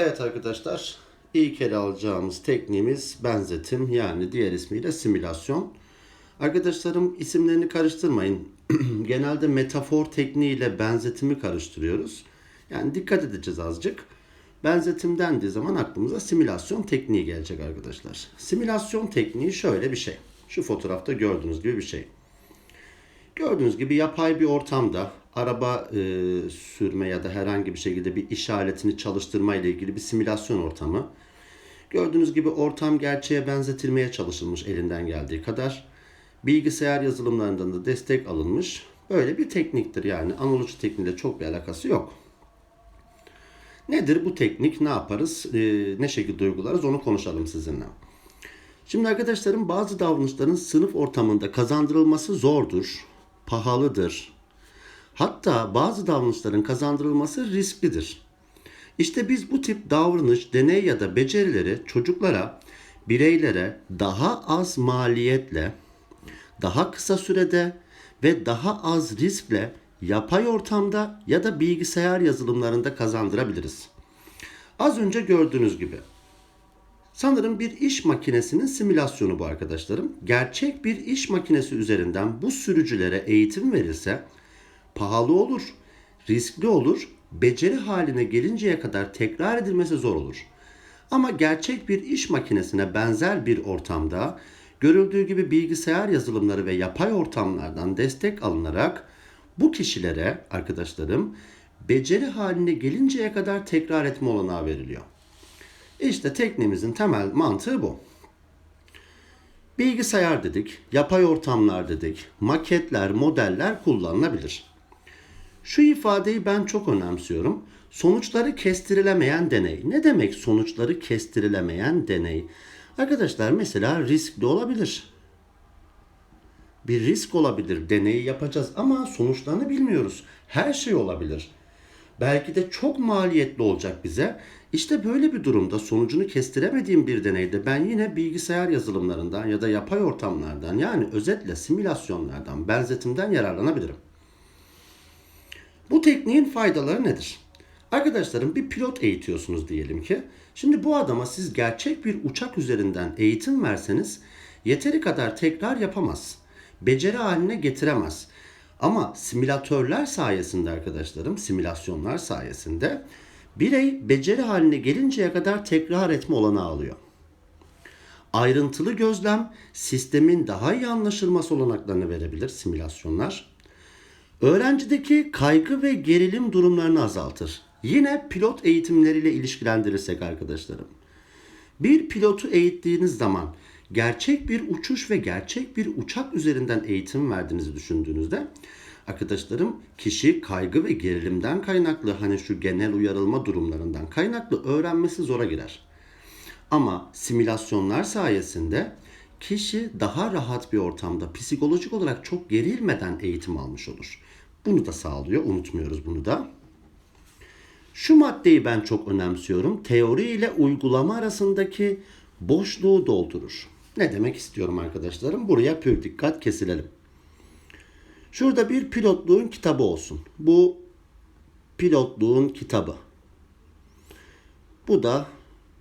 Evet arkadaşlar, ilk ele alacağımız tekniğimiz benzetim yani diğer ismiyle simülasyon. Arkadaşlarım isimlerini karıştırmayın. Genelde metafor tekniğiyle benzetimi karıştırıyoruz. Yani dikkat edeceğiz azıcık. Benzetim dendiği zaman aklımıza simülasyon tekniği gelecek arkadaşlar. Simülasyon tekniği şöyle bir şey. Şu fotoğrafta gördüğünüz gibi bir şey. Gördüğünüz gibi yapay bir ortamda araba e, sürme ya da herhangi bir şekilde bir iş aletini çalıştırma ile ilgili bir simülasyon ortamı. Gördüğünüz gibi ortam gerçeğe benzetilmeye çalışılmış elinden geldiği kadar. Bilgisayar yazılımlarından da destek alınmış. Böyle bir tekniktir yani analoji tekniğiyle çok bir alakası yok. Nedir bu teknik? Ne yaparız? e, ne şekilde uygularız? Onu konuşalım sizinle. Şimdi arkadaşlarım bazı davranışların sınıf ortamında kazandırılması zordur, pahalıdır. Hatta bazı davranışların kazandırılması risklidir. İşte biz bu tip davranış, deney ya da becerileri çocuklara, bireylere daha az maliyetle, daha kısa sürede ve daha az riskle yapay ortamda ya da bilgisayar yazılımlarında kazandırabiliriz. Az önce gördüğünüz gibi Sanırım bir iş makinesinin simülasyonu bu arkadaşlarım. Gerçek bir iş makinesi üzerinden bu sürücülere eğitim verilse pahalı olur, riskli olur, beceri haline gelinceye kadar tekrar edilmesi zor olur. Ama gerçek bir iş makinesine benzer bir ortamda görüldüğü gibi bilgisayar yazılımları ve yapay ortamlardan destek alınarak bu kişilere arkadaşlarım beceri haline gelinceye kadar tekrar etme olanağı veriliyor. İşte tekniğimizin temel mantığı bu. Bilgisayar dedik, yapay ortamlar dedik, maketler, modeller kullanılabilir. Şu ifadeyi ben çok önemsiyorum. Sonuçları kestirilemeyen deney. Ne demek sonuçları kestirilemeyen deney? Arkadaşlar mesela riskli olabilir. Bir risk olabilir. Deneyi yapacağız ama sonuçlarını bilmiyoruz. Her şey olabilir. Belki de çok maliyetli olacak bize. İşte böyle bir durumda sonucunu kestiremediğim bir deneyde ben yine bilgisayar yazılımlarından ya da yapay ortamlardan yani özetle simülasyonlardan, benzetimden yararlanabilirim. Bu tekniğin faydaları nedir? Arkadaşlarım bir pilot eğitiyorsunuz diyelim ki. Şimdi bu adama siz gerçek bir uçak üzerinden eğitim verseniz yeteri kadar tekrar yapamaz. Beceri haline getiremez. Ama simülatörler sayesinde arkadaşlarım, simülasyonlar sayesinde birey beceri haline gelinceye kadar tekrar etme olanağı alıyor. Ayrıntılı gözlem sistemin daha iyi anlaşılması olanaklarını verebilir simülasyonlar. Öğrencideki kaygı ve gerilim durumlarını azaltır. Yine pilot eğitimleriyle ilişkilendirirsek arkadaşlarım. Bir pilotu eğittiğiniz zaman gerçek bir uçuş ve gerçek bir uçak üzerinden eğitim verdiğinizi düşündüğünüzde arkadaşlarım kişi kaygı ve gerilimden kaynaklı hani şu genel uyarılma durumlarından kaynaklı öğrenmesi zora girer. Ama simülasyonlar sayesinde kişi daha rahat bir ortamda psikolojik olarak çok gerilmeden eğitim almış olur. Bunu da sağlıyor. Unutmuyoruz bunu da. Şu maddeyi ben çok önemsiyorum. Teori ile uygulama arasındaki boşluğu doldurur. Ne demek istiyorum arkadaşlarım? Buraya pür dikkat kesilelim. Şurada bir pilotluğun kitabı olsun. Bu pilotluğun kitabı. Bu da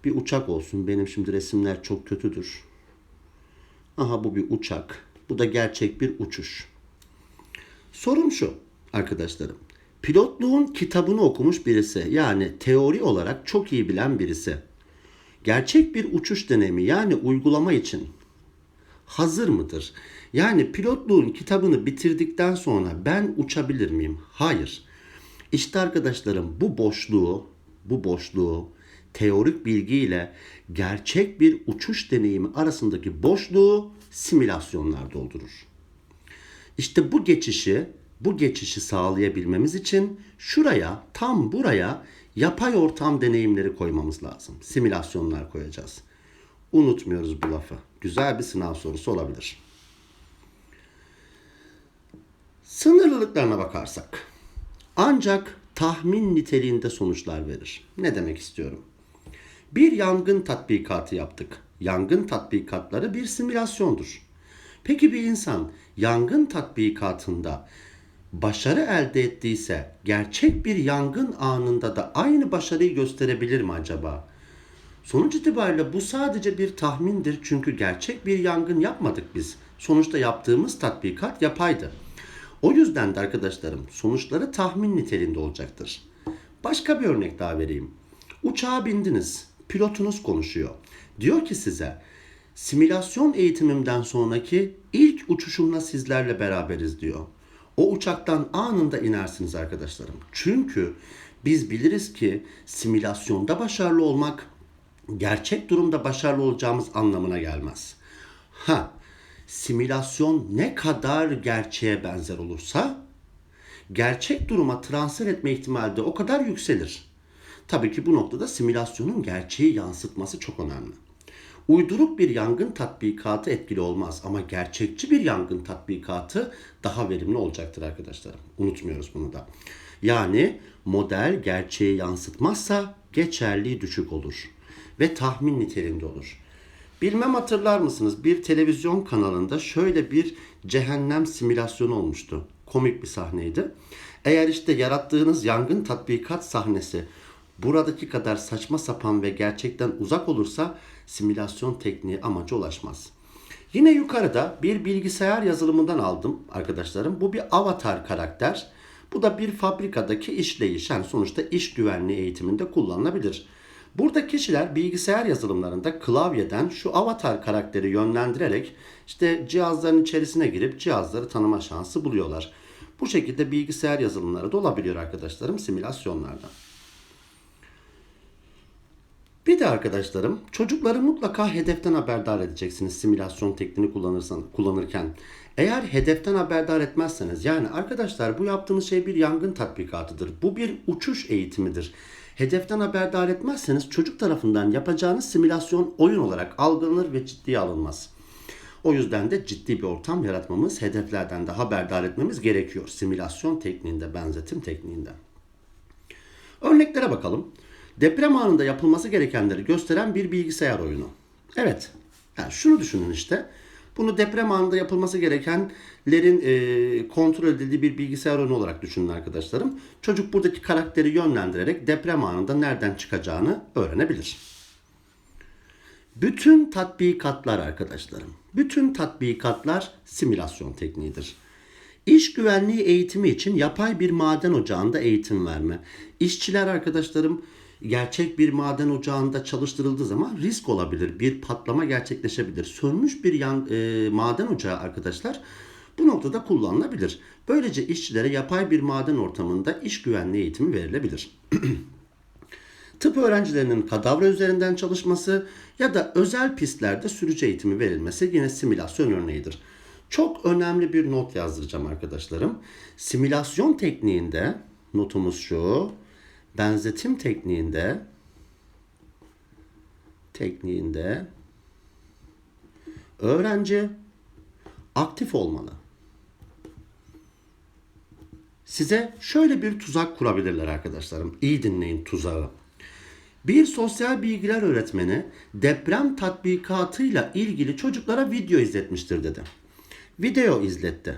bir uçak olsun. Benim şimdi resimler çok kötüdür. Aha bu bir uçak. Bu da gerçek bir uçuş. Sorum şu arkadaşlarım. Pilotluğun kitabını okumuş birisi yani teori olarak çok iyi bilen birisi gerçek bir uçuş deneyimi yani uygulama için hazır mıdır? Yani pilotluğun kitabını bitirdikten sonra ben uçabilir miyim? Hayır. İşte arkadaşlarım bu boşluğu, bu boşluğu teorik bilgiyle gerçek bir uçuş deneyimi arasındaki boşluğu simülasyonlar doldurur. İşte bu geçişi, bu geçişi sağlayabilmemiz için şuraya, tam buraya yapay ortam deneyimleri koymamız lazım. Simülasyonlar koyacağız. Unutmuyoruz bu lafı. Güzel bir sınav sorusu olabilir. Sınırlılıklarına bakarsak ancak tahmin niteliğinde sonuçlar verir. Ne demek istiyorum? Bir yangın tatbikatı yaptık. Yangın tatbikatları bir simülasyondur. Peki bir insan yangın tatbikatında başarı elde ettiyse gerçek bir yangın anında da aynı başarıyı gösterebilir mi acaba? Sonuç itibariyle bu sadece bir tahmindir çünkü gerçek bir yangın yapmadık biz. Sonuçta yaptığımız tatbikat yapaydı. O yüzden de arkadaşlarım sonuçları tahmin niteliğinde olacaktır. Başka bir örnek daha vereyim. Uçağa bindiniz, pilotunuz konuşuyor. Diyor ki size, simülasyon eğitimimden sonraki ilk uçuşumla sizlerle beraberiz diyor. O uçaktan anında inersiniz arkadaşlarım. Çünkü biz biliriz ki simülasyonda başarılı olmak gerçek durumda başarılı olacağımız anlamına gelmez. Ha, simülasyon ne kadar gerçeğe benzer olursa gerçek duruma transfer etme ihtimali de o kadar yükselir. Tabii ki bu noktada simülasyonun gerçeği yansıtması çok önemli. Uyduruk bir yangın tatbikatı etkili olmaz ama gerçekçi bir yangın tatbikatı daha verimli olacaktır arkadaşlarım. Unutmuyoruz bunu da. Yani model gerçeği yansıtmazsa geçerliği düşük olur ve tahmin niteliğinde olur. Bilmem hatırlar mısınız bir televizyon kanalında şöyle bir cehennem simülasyonu olmuştu. Komik bir sahneydi. Eğer işte yarattığınız yangın tatbikat sahnesi buradaki kadar saçma sapan ve gerçekten uzak olursa simülasyon tekniği amaca ulaşmaz. Yine yukarıda bir bilgisayar yazılımından aldım arkadaşlarım. Bu bir avatar karakter. Bu da bir fabrikadaki işleyiş. Yani sonuçta iş güvenliği eğitiminde kullanılabilir. Burada kişiler bilgisayar yazılımlarında klavyeden şu avatar karakteri yönlendirerek işte cihazların içerisine girip cihazları tanıma şansı buluyorlar. Bu şekilde bilgisayar yazılımları da olabiliyor arkadaşlarım simülasyonlarda. Bir de arkadaşlarım çocukları mutlaka hedeften haberdar edeceksiniz simülasyon tekniğini kullanırsan, kullanırken. Eğer hedeften haberdar etmezseniz yani arkadaşlar bu yaptığımız şey bir yangın tatbikatıdır. Bu bir uçuş eğitimidir. Hedeften haberdar etmezseniz çocuk tarafından yapacağınız simülasyon oyun olarak algılanır ve ciddiye alınmaz. O yüzden de ciddi bir ortam yaratmamız, hedeflerden de haberdar etmemiz gerekiyor. Simülasyon tekniğinde, benzetim tekniğinde. Örneklere bakalım. Deprem anında yapılması gerekenleri gösteren bir bilgisayar oyunu. Evet, yani şunu düşünün işte. Bunu deprem anında yapılması gerekenlerin e, kontrol edildiği bir bilgisayar oyunu olarak düşünün arkadaşlarım. Çocuk buradaki karakteri yönlendirerek deprem anında nereden çıkacağını öğrenebilir. Bütün tatbikatlar arkadaşlarım, bütün tatbikatlar simülasyon tekniğidir. İş güvenliği eğitimi için yapay bir maden ocağında eğitim verme. İşçiler arkadaşlarım gerçek bir maden ocağında çalıştırıldığı zaman risk olabilir. Bir patlama gerçekleşebilir. Sönmüş bir yan, e, maden ocağı arkadaşlar bu noktada kullanılabilir. Böylece işçilere yapay bir maden ortamında iş güvenliği eğitimi verilebilir. Tıp öğrencilerinin kadavra üzerinden çalışması ya da özel pistlerde sürücü eğitimi verilmesi yine simülasyon örneğidir. Çok önemli bir not yazdıracağım arkadaşlarım. Simülasyon tekniğinde notumuz şu benzetim tekniğinde tekniğinde öğrenci aktif olmalı. Size şöyle bir tuzak kurabilirler arkadaşlarım. İyi dinleyin tuzağı. Bir sosyal bilgiler öğretmeni deprem tatbikatıyla ilgili çocuklara video izletmiştir dedi. Video izletti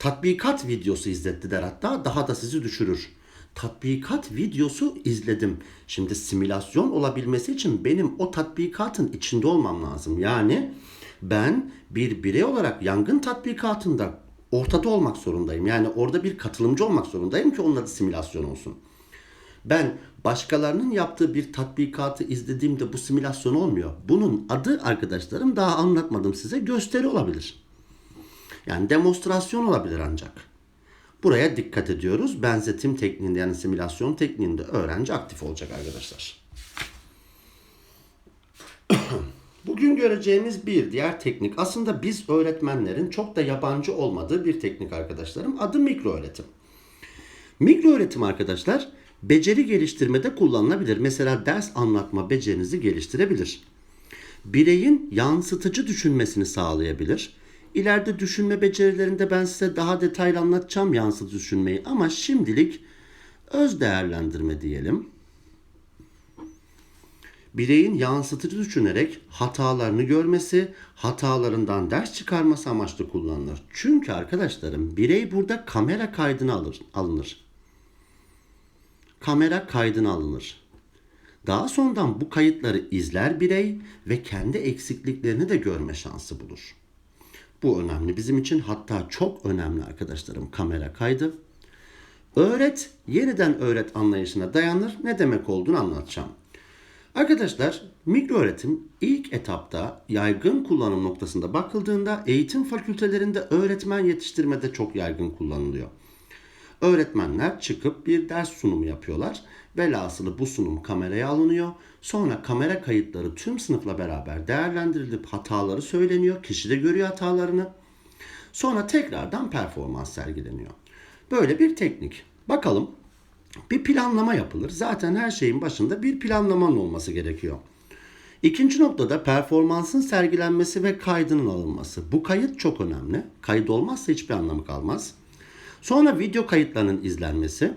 tatbikat videosu izlettiler hatta daha da sizi düşürür. Tatbikat videosu izledim. Şimdi simülasyon olabilmesi için benim o tatbikatın içinde olmam lazım. Yani ben bir birey olarak yangın tatbikatında ortada olmak zorundayım. Yani orada bir katılımcı olmak zorundayım ki adı simülasyon olsun. Ben başkalarının yaptığı bir tatbikatı izlediğimde bu simülasyon olmuyor. Bunun adı arkadaşlarım daha anlatmadım size gösteri olabilir. Yani demonstrasyon olabilir ancak. Buraya dikkat ediyoruz. Benzetim tekniğinde yani simülasyon tekniğinde öğrenci aktif olacak arkadaşlar. Bugün göreceğimiz bir diğer teknik aslında biz öğretmenlerin çok da yabancı olmadığı bir teknik arkadaşlarım. Adı mikro öğretim. Mikro öğretim arkadaşlar beceri geliştirmede kullanılabilir. Mesela ders anlatma becerinizi geliştirebilir. Bireyin yansıtıcı düşünmesini sağlayabilir İleride düşünme becerilerinde ben size daha detaylı anlatacağım yansıtıcı düşünmeyi ama şimdilik öz değerlendirme diyelim. bireyin yansıtıcı düşünerek hatalarını görmesi, hatalarından ders çıkarması amaçlı kullanılır. Çünkü arkadaşlarım birey burada kamera kaydına alır, alınır. Kamera kaydına alınır. Daha sonradan bu kayıtları izler birey ve kendi eksikliklerini de görme şansı bulur. Bu önemli bizim için hatta çok önemli arkadaşlarım kamera kaydı. Öğret, yeniden öğret anlayışına dayanır. Ne demek olduğunu anlatacağım. Arkadaşlar mikro öğretim ilk etapta yaygın kullanım noktasında bakıldığında eğitim fakültelerinde öğretmen yetiştirmede çok yaygın kullanılıyor. Öğretmenler çıkıp bir ders sunumu yapıyorlar. Velhasılı bu sunum kameraya alınıyor. Sonra kamera kayıtları tüm sınıfla beraber değerlendirilip hataları söyleniyor. Kişi de görüyor hatalarını. Sonra tekrardan performans sergileniyor. Böyle bir teknik. Bakalım bir planlama yapılır. Zaten her şeyin başında bir planlamanın olması gerekiyor. İkinci noktada performansın sergilenmesi ve kaydının alınması. Bu kayıt çok önemli. Kayıt olmazsa hiçbir anlamı kalmaz. Sonra video kayıtlarının izlenmesi,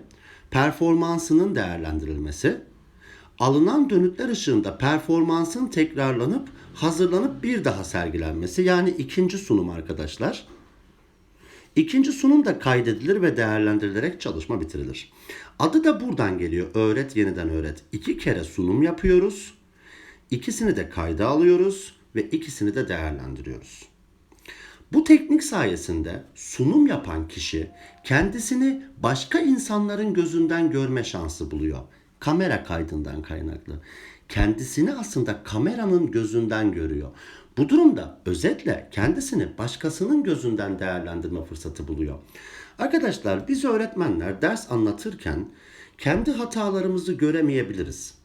performansının değerlendirilmesi, alınan dönütler ışığında performansın tekrarlanıp hazırlanıp bir daha sergilenmesi yani ikinci sunum arkadaşlar. İkinci sunum da kaydedilir ve değerlendirilerek çalışma bitirilir. Adı da buradan geliyor. Öğret yeniden öğret. İki kere sunum yapıyoruz. İkisini de kayda alıyoruz ve ikisini de değerlendiriyoruz. Bu teknik sayesinde sunum yapan kişi kendisini başka insanların gözünden görme şansı buluyor. Kamera kaydından kaynaklı. Kendisini aslında kameranın gözünden görüyor. Bu durumda özetle kendisini başkasının gözünden değerlendirme fırsatı buluyor. Arkadaşlar biz öğretmenler ders anlatırken kendi hatalarımızı göremeyebiliriz.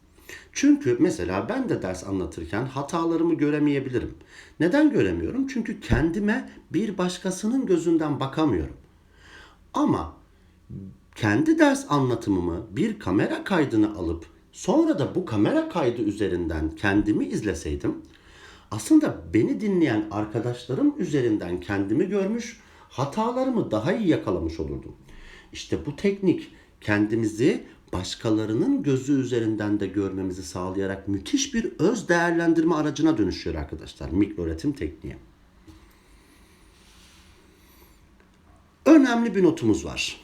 Çünkü mesela ben de ders anlatırken hatalarımı göremeyebilirim. Neden göremiyorum? Çünkü kendime bir başkasının gözünden bakamıyorum. Ama kendi ders anlatımımı bir kamera kaydını alıp sonra da bu kamera kaydı üzerinden kendimi izleseydim aslında beni dinleyen arkadaşlarım üzerinden kendimi görmüş, hatalarımı daha iyi yakalamış olurdum. İşte bu teknik kendimizi başkalarının gözü üzerinden de görmemizi sağlayarak müthiş bir öz değerlendirme aracına dönüşüyor arkadaşlar. Mikro öğretim tekniği. Önemli bir notumuz var.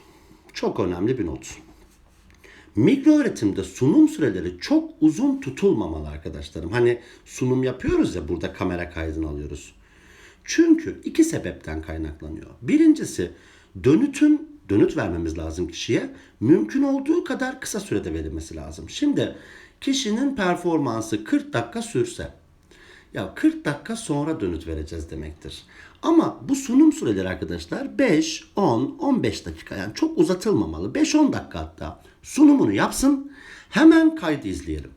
Çok önemli bir not. Mikro öğretimde sunum süreleri çok uzun tutulmamalı arkadaşlarım. Hani sunum yapıyoruz ya burada kamera kaydını alıyoruz. Çünkü iki sebepten kaynaklanıyor. Birincisi dönütün dönüt vermemiz lazım kişiye. Mümkün olduğu kadar kısa sürede verilmesi lazım. Şimdi kişinin performansı 40 dakika sürse ya 40 dakika sonra dönüt vereceğiz demektir. Ama bu sunum süreleri arkadaşlar 5, 10, 15 dakika yani çok uzatılmamalı. 5-10 dakika hatta sunumunu yapsın hemen kaydı izleyelim.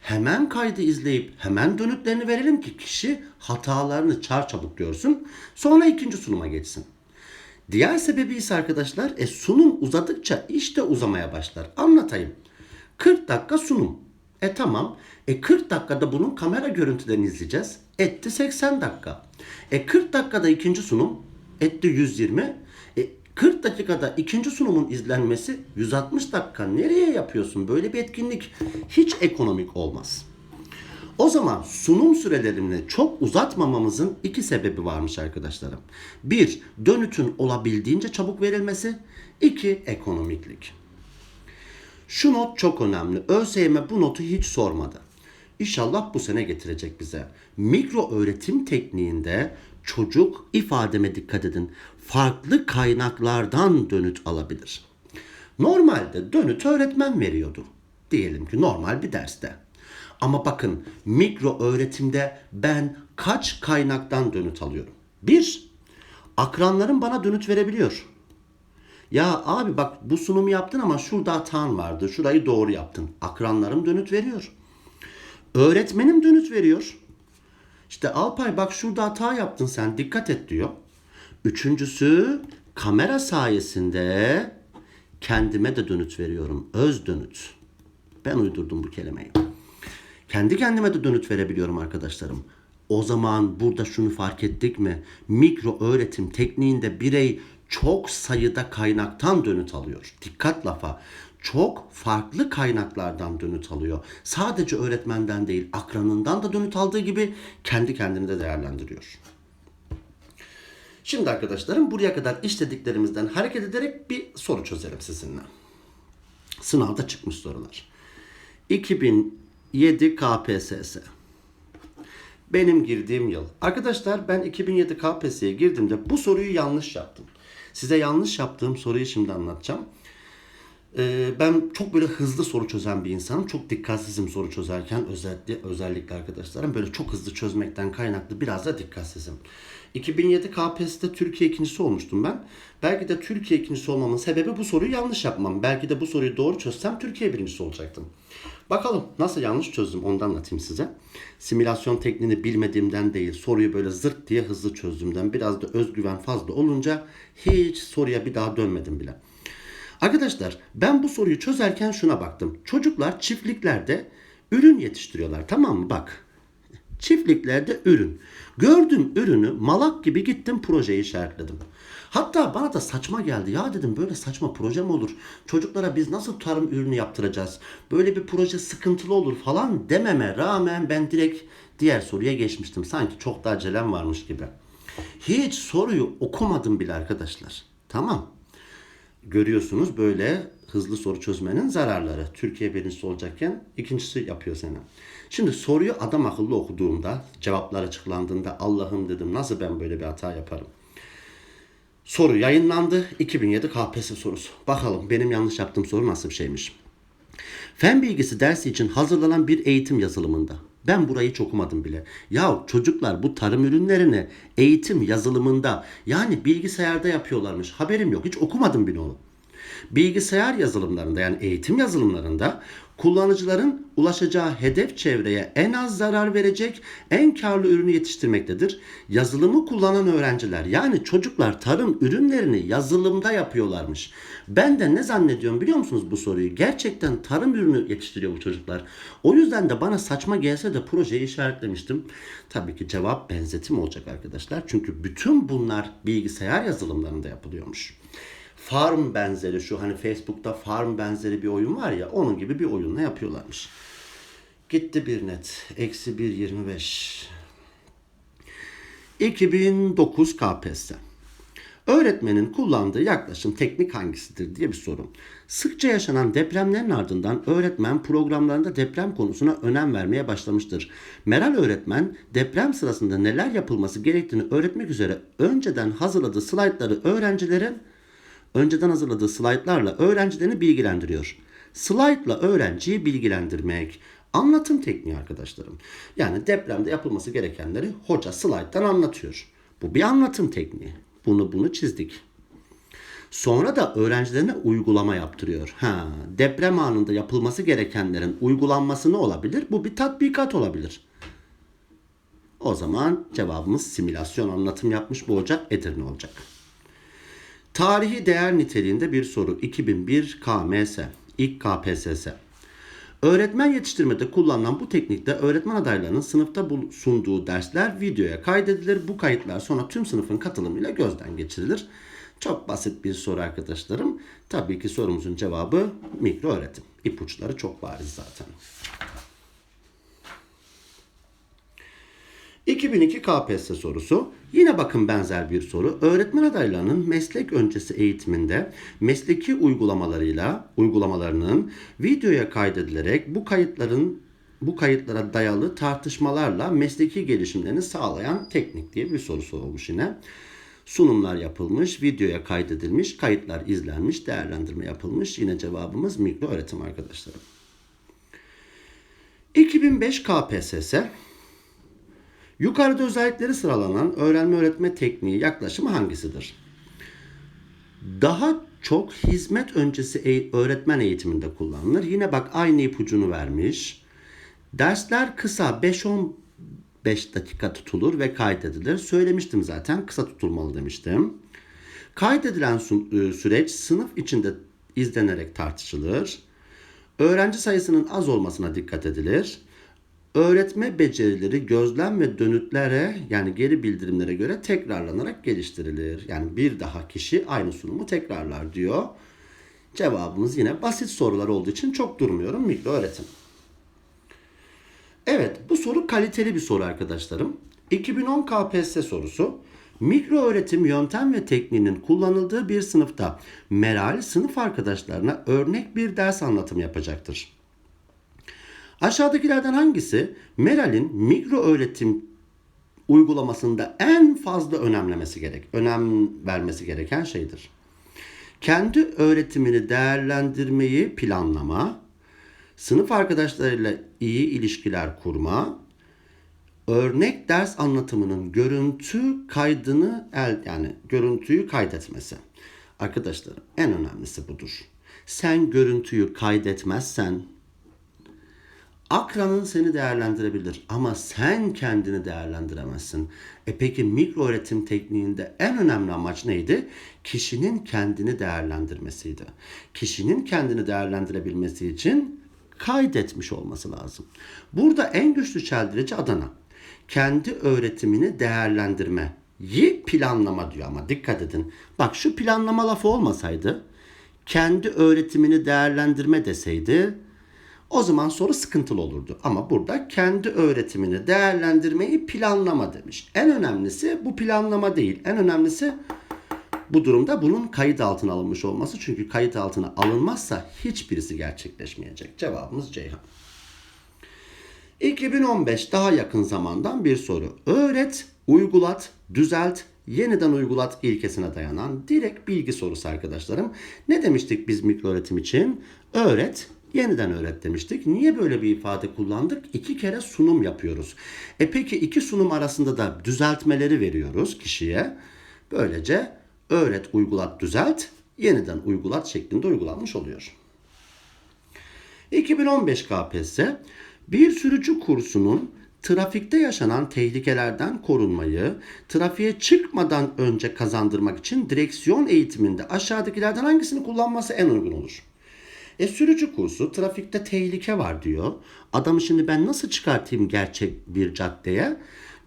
Hemen kaydı izleyip hemen dönütlerini verelim ki kişi hatalarını çarçabuk görsün. Sonra ikinci sunuma geçsin. Diğer sebebi ise arkadaşlar e, sunum uzadıkça iş de uzamaya başlar. Anlatayım. 40 dakika sunum. E tamam. E 40 dakikada bunun kamera görüntülerini izleyeceğiz. Etti 80 dakika. E 40 dakikada ikinci sunum etti 120. E 40 dakikada ikinci sunumun izlenmesi 160 dakika. Nereye yapıyorsun? Böyle bir etkinlik hiç ekonomik olmaz. O zaman sunum sürelerini çok uzatmamamızın iki sebebi varmış arkadaşlarım. Bir, dönütün olabildiğince çabuk verilmesi. İki, ekonomiklik. Şu not çok önemli. ÖSYM bu notu hiç sormadı. İnşallah bu sene getirecek bize. Mikro öğretim tekniğinde çocuk ifademe dikkat edin. Farklı kaynaklardan dönüt alabilir. Normalde dönüt öğretmen veriyordu. Diyelim ki normal bir derste. Ama bakın mikro öğretimde ben kaç kaynaktan dönüt alıyorum? Bir, akranlarım bana dönüt verebiliyor. Ya abi bak bu sunumu yaptın ama şurada hatan vardı. Şurayı doğru yaptın. Akranlarım dönüt veriyor. Öğretmenim dönüt veriyor. İşte Alpay bak şurada hata yaptın sen dikkat et diyor. Üçüncüsü kamera sayesinde kendime de dönüt veriyorum. Öz dönüt. Ben uydurdum bu kelimeyi. Kendi kendime de dönüt verebiliyorum arkadaşlarım. O zaman burada şunu fark ettik mi? Mikro öğretim tekniğinde birey çok sayıda kaynaktan dönüt alıyor. Dikkat lafa. çok farklı kaynaklardan dönüt alıyor. Sadece öğretmenden değil, akranından da dönüt aldığı gibi kendi kendini de değerlendiriyor. Şimdi arkadaşlarım buraya kadar işlediklerimizden hareket ederek bir soru çözelim sizinle. Sınavda çıkmış sorular. 2007 KPSS. Benim girdiğim yıl. Arkadaşlar ben 2007 KPSS'ye girdiğimde bu soruyu yanlış yaptım. Size yanlış yaptığım soruyu şimdi anlatacağım. Ee, ben çok böyle hızlı soru çözen bir insanım. Çok dikkatsizim soru çözerken özellikle özellikle arkadaşlarım böyle çok hızlı çözmekten kaynaklı biraz da dikkatsizim. 2007 KPSS'de Türkiye ikincisi olmuştum ben. Belki de Türkiye ikincisi olmamın sebebi bu soruyu yanlış yapmam. Belki de bu soruyu doğru çözsem Türkiye birincisi olacaktım. Bakalım nasıl yanlış çözdüm onu da anlatayım size. Simülasyon tekniğini bilmediğimden değil soruyu böyle zırt diye hızlı çözdüğümden biraz da özgüven fazla olunca hiç soruya bir daha dönmedim bile. Arkadaşlar ben bu soruyu çözerken şuna baktım. Çocuklar çiftliklerde ürün yetiştiriyorlar tamam mı? Bak çiftliklerde ürün. Gördüm ürünü malak gibi gittim projeyi işaretledim. Hatta bana da saçma geldi. Ya dedim böyle saçma proje mi olur? Çocuklara biz nasıl tarım ürünü yaptıracağız? Böyle bir proje sıkıntılı olur falan dememe rağmen ben direkt diğer soruya geçmiştim. Sanki çok da acelem varmış gibi. Hiç soruyu okumadım bile arkadaşlar. Tamam görüyorsunuz böyle hızlı soru çözmenin zararları. Türkiye birincisi olacakken ikincisi yapıyor seni. Şimdi soruyu adam akıllı okuduğumda, cevaplar açıklandığında Allah'ım dedim nasıl ben böyle bir hata yaparım. Soru yayınlandı. 2007 KPSS sorusu. Bakalım benim yanlış yaptığım soru nasıl bir şeymiş. Fen bilgisi dersi için hazırlanan bir eğitim yazılımında. Ben burayı hiç okumadım bile. Ya çocuklar bu tarım ürünlerini eğitim yazılımında yani bilgisayarda yapıyorlarmış. Haberim yok. Hiç okumadım bile onu. Bilgisayar yazılımlarında yani eğitim yazılımlarında kullanıcıların ulaşacağı hedef çevreye en az zarar verecek en karlı ürünü yetiştirmektedir. Yazılımı kullanan öğrenciler yani çocuklar tarım ürünlerini yazılımda yapıyorlarmış. Ben de ne zannediyorum biliyor musunuz bu soruyu? Gerçekten tarım ürünü yetiştiriyor bu çocuklar. O yüzden de bana saçma gelse de projeyi işaretlemiştim. Tabii ki cevap benzetim olacak arkadaşlar. Çünkü bütün bunlar bilgisayar yazılımlarında yapılıyormuş farm benzeri şu hani Facebook'ta farm benzeri bir oyun var ya onun gibi bir oyunla yapıyorlarmış. Gitti bir net. Eksi 1.25. 2009 KPSS. Öğretmenin kullandığı yaklaşım teknik hangisidir diye bir soru. Sıkça yaşanan depremlerin ardından öğretmen programlarında deprem konusuna önem vermeye başlamıştır. Meral öğretmen deprem sırasında neler yapılması gerektiğini öğretmek üzere önceden hazırladığı slaytları öğrencilerin önceden hazırladığı slaytlarla öğrencilerini bilgilendiriyor. Slaytla öğrenciyi bilgilendirmek. Anlatım tekniği arkadaşlarım. Yani depremde yapılması gerekenleri hoca slayttan anlatıyor. Bu bir anlatım tekniği. Bunu bunu çizdik. Sonra da öğrencilerine uygulama yaptırıyor. Ha, deprem anında yapılması gerekenlerin uygulanması ne olabilir? Bu bir tatbikat olabilir. O zaman cevabımız simülasyon anlatım yapmış bu hoca Edirne olacak. Tarihi değer niteliğinde bir soru. 2001 KMS. İlk KPSS. Öğretmen yetiştirmede kullanılan bu teknikte öğretmen adaylarının sınıfta sunduğu dersler videoya kaydedilir. Bu kayıtlar sonra tüm sınıfın katılımıyla gözden geçirilir. Çok basit bir soru arkadaşlarım. Tabii ki sorumuzun cevabı mikro öğretim. İpuçları çok bariz zaten. 2002 KPSS sorusu. Yine bakın benzer bir soru. Öğretmen adaylarının meslek öncesi eğitiminde mesleki uygulamalarıyla uygulamalarının videoya kaydedilerek bu kayıtların bu kayıtlara dayalı tartışmalarla mesleki gelişimlerini sağlayan teknik diye bir soru sorulmuş yine. Sunumlar yapılmış, videoya kaydedilmiş, kayıtlar izlenmiş, değerlendirme yapılmış. Yine cevabımız mikro öğretim arkadaşlarım. 2005 KPSS Yukarıda özellikleri sıralanan öğrenme öğretme tekniği yaklaşımı hangisidir? Daha çok hizmet öncesi öğretmen eğitiminde kullanılır. Yine bak aynı ipucunu vermiş. Dersler kısa 5-15 dakika tutulur ve kaydedilir. Söylemiştim zaten kısa tutulmalı demiştim. Kaydedilen e, süreç sınıf içinde izlenerek tartışılır. Öğrenci sayısının az olmasına dikkat edilir. Öğretme becerileri gözlem ve dönütlere yani geri bildirimlere göre tekrarlanarak geliştirilir. Yani bir daha kişi aynı sunumu tekrarlar diyor. Cevabımız yine basit sorular olduğu için çok durmuyorum mikro öğretim. Evet bu soru kaliteli bir soru arkadaşlarım. 2010 KPSS sorusu. Mikro öğretim yöntem ve tekniğinin kullanıldığı bir sınıfta Meral sınıf arkadaşlarına örnek bir ders anlatımı yapacaktır. Aşağıdakilerden hangisi Meral'in mikro öğretim uygulamasında en fazla önemlemesi gerek, önem vermesi gereken şeydir? Kendi öğretimini değerlendirmeyi planlama, sınıf arkadaşlarıyla iyi ilişkiler kurma, örnek ders anlatımının görüntü kaydını el yani görüntüyü kaydetmesi. Arkadaşlar en önemlisi budur. Sen görüntüyü kaydetmezsen akranın seni değerlendirebilir ama sen kendini değerlendiremezsin. E peki mikro öğretim tekniğinde en önemli amaç neydi? Kişinin kendini değerlendirmesiydi. Kişinin kendini değerlendirebilmesi için kaydetmiş olması lazım. Burada en güçlü çeldirici Adana. Kendi öğretimini değerlendirmeyi planlama diyor ama dikkat edin. Bak şu planlama lafı olmasaydı kendi öğretimini değerlendirme deseydi o zaman soru sıkıntılı olurdu. Ama burada kendi öğretimini değerlendirmeyi planlama demiş. En önemlisi bu planlama değil. En önemlisi bu durumda bunun kayıt altına alınmış olması. Çünkü kayıt altına alınmazsa hiçbirisi gerçekleşmeyecek. Cevabımız Ceyhan. 2015 daha yakın zamandan bir soru. Öğret, uygulat, düzelt, yeniden uygulat ilkesine dayanan direkt bilgi sorusu arkadaşlarım. Ne demiştik biz mikro öğretim için? Öğret, yeniden öğret demiştik. Niye böyle bir ifade kullandık? İki kere sunum yapıyoruz. E peki iki sunum arasında da düzeltmeleri veriyoruz kişiye. Böylece öğret, uygulat, düzelt, yeniden uygulat şeklinde uygulanmış oluyor. 2015 KPSS bir sürücü kursunun trafikte yaşanan tehlikelerden korunmayı trafiğe çıkmadan önce kazandırmak için direksiyon eğitiminde aşağıdakilerden hangisini kullanması en uygun olur? E sürücü kursu trafikte tehlike var diyor. Adamı şimdi ben nasıl çıkartayım gerçek bir caddeye?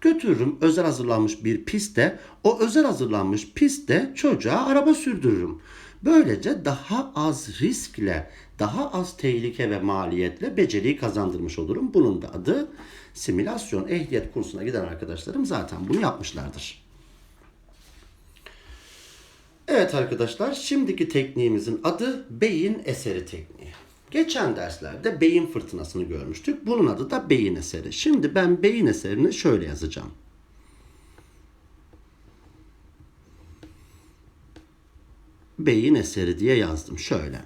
Götürürüm özel hazırlanmış bir piste. O özel hazırlanmış pistte çocuğa araba sürdürürüm. Böylece daha az riskle, daha az tehlike ve maliyetle beceriyi kazandırmış olurum. Bunun da adı simülasyon ehliyet kursuna giden arkadaşlarım zaten bunu yapmışlardır. Evet arkadaşlar, şimdiki tekniğimizin adı beyin eseri tekniği. Geçen derslerde beyin fırtınasını görmüştük. Bunun adı da beyin eseri. Şimdi ben beyin eserini şöyle yazacağım. Beyin eseri diye yazdım şöyle.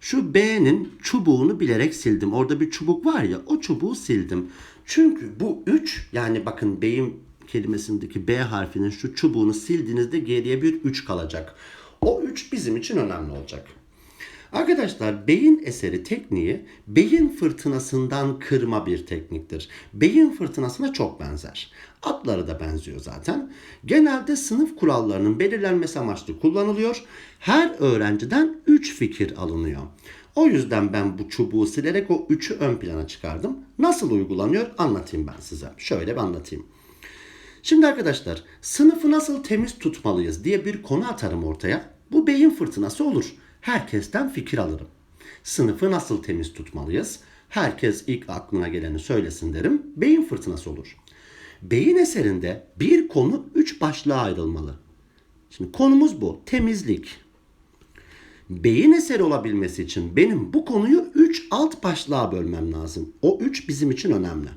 Şu B'nin çubuğunu bilerek sildim. Orada bir çubuk var ya o çubuğu sildim. Çünkü bu 3 yani bakın beyin kelimesindeki B harfinin şu çubuğunu sildiğinizde geriye bir 3 kalacak. O 3 bizim için önemli olacak. Arkadaşlar beyin eseri tekniği beyin fırtınasından kırma bir tekniktir. Beyin fırtınasına çok benzer. Adları da benziyor zaten. Genelde sınıf kurallarının belirlenmesi amaçlı kullanılıyor. Her öğrenciden 3 fikir alınıyor. O yüzden ben bu çubuğu silerek o 3'ü ön plana çıkardım. Nasıl uygulanıyor anlatayım ben size. Şöyle bir anlatayım. Şimdi arkadaşlar sınıfı nasıl temiz tutmalıyız diye bir konu atarım ortaya. Bu beyin fırtınası olur. Herkesten fikir alırım. Sınıfı nasıl temiz tutmalıyız? Herkes ilk aklına geleni söylesin derim. Beyin fırtınası olur. Beyin eserinde bir konu üç başlığa ayrılmalı. Şimdi konumuz bu. Temizlik. Beyin eseri olabilmesi için benim bu konuyu üç alt başlığa bölmem lazım. O üç bizim için önemli.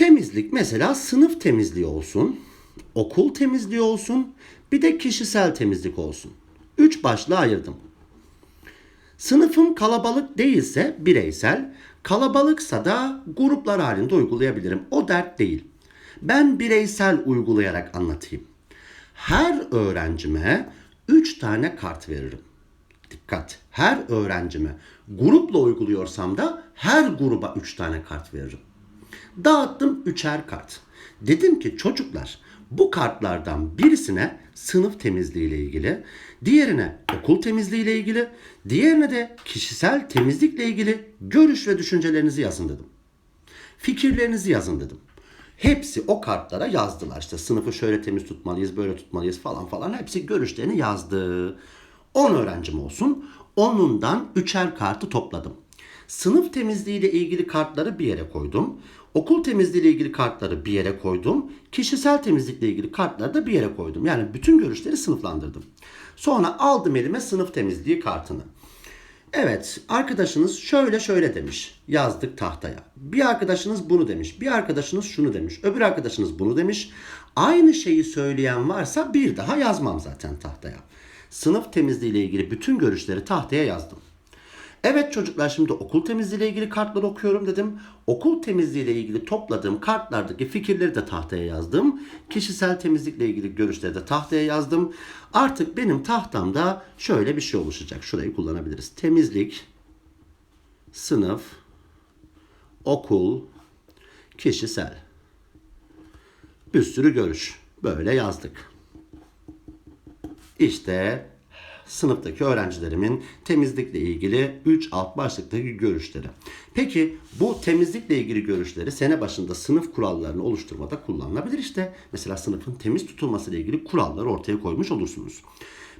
Temizlik mesela sınıf temizliği olsun, okul temizliği olsun, bir de kişisel temizlik olsun. Üç başlığa ayırdım. Sınıfım kalabalık değilse bireysel, kalabalıksa da gruplar halinde uygulayabilirim. O dert değil. Ben bireysel uygulayarak anlatayım. Her öğrencime 3 tane kart veririm. Dikkat. Her öğrencime grupla uyguluyorsam da her gruba 3 tane kart veririm. Dağıttım üçer kart. Dedim ki çocuklar bu kartlardan birisine sınıf temizliği ile ilgili, diğerine okul temizliği ile ilgili, diğerine de kişisel temizlikle ilgili görüş ve düşüncelerinizi yazın dedim. Fikirlerinizi yazın dedim. Hepsi o kartlara yazdılar. İşte sınıfı şöyle temiz tutmalıyız, böyle tutmalıyız falan falan. Hepsi görüşlerini yazdı. 10 öğrencim olsun. Onundan üçer kartı topladım. Sınıf temizliği ile ilgili kartları bir yere koydum. Okul temizliği ile ilgili kartları bir yere koydum. Kişisel temizlikle ilgili kartları da bir yere koydum. Yani bütün görüşleri sınıflandırdım. Sonra aldım elime sınıf temizliği kartını. Evet, arkadaşınız şöyle şöyle demiş. Yazdık tahtaya. Bir arkadaşınız bunu demiş. Bir arkadaşınız şunu demiş. Öbür arkadaşınız bunu demiş. Aynı şeyi söyleyen varsa bir daha yazmam zaten tahtaya. Sınıf temizliği ile ilgili bütün görüşleri tahtaya yazdım. Evet çocuklar şimdi okul temizliği ile ilgili kartları okuyorum dedim. Okul temizliği ile ilgili topladığım kartlardaki fikirleri de tahtaya yazdım. Kişisel temizlikle ilgili görüşleri de tahtaya yazdım. Artık benim tahtamda şöyle bir şey oluşacak. Şurayı kullanabiliriz. Temizlik, sınıf, okul, kişisel. Bir sürü görüş. Böyle yazdık. İşte sınıftaki öğrencilerimin temizlikle ilgili 3 alt başlıktaki görüşleri. Peki bu temizlikle ilgili görüşleri sene başında sınıf kurallarını oluşturmada kullanılabilir işte. Mesela sınıfın temiz tutulması ile ilgili kuralları ortaya koymuş olursunuz.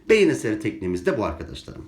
Beyin eseri tekniğimiz de bu arkadaşlarım.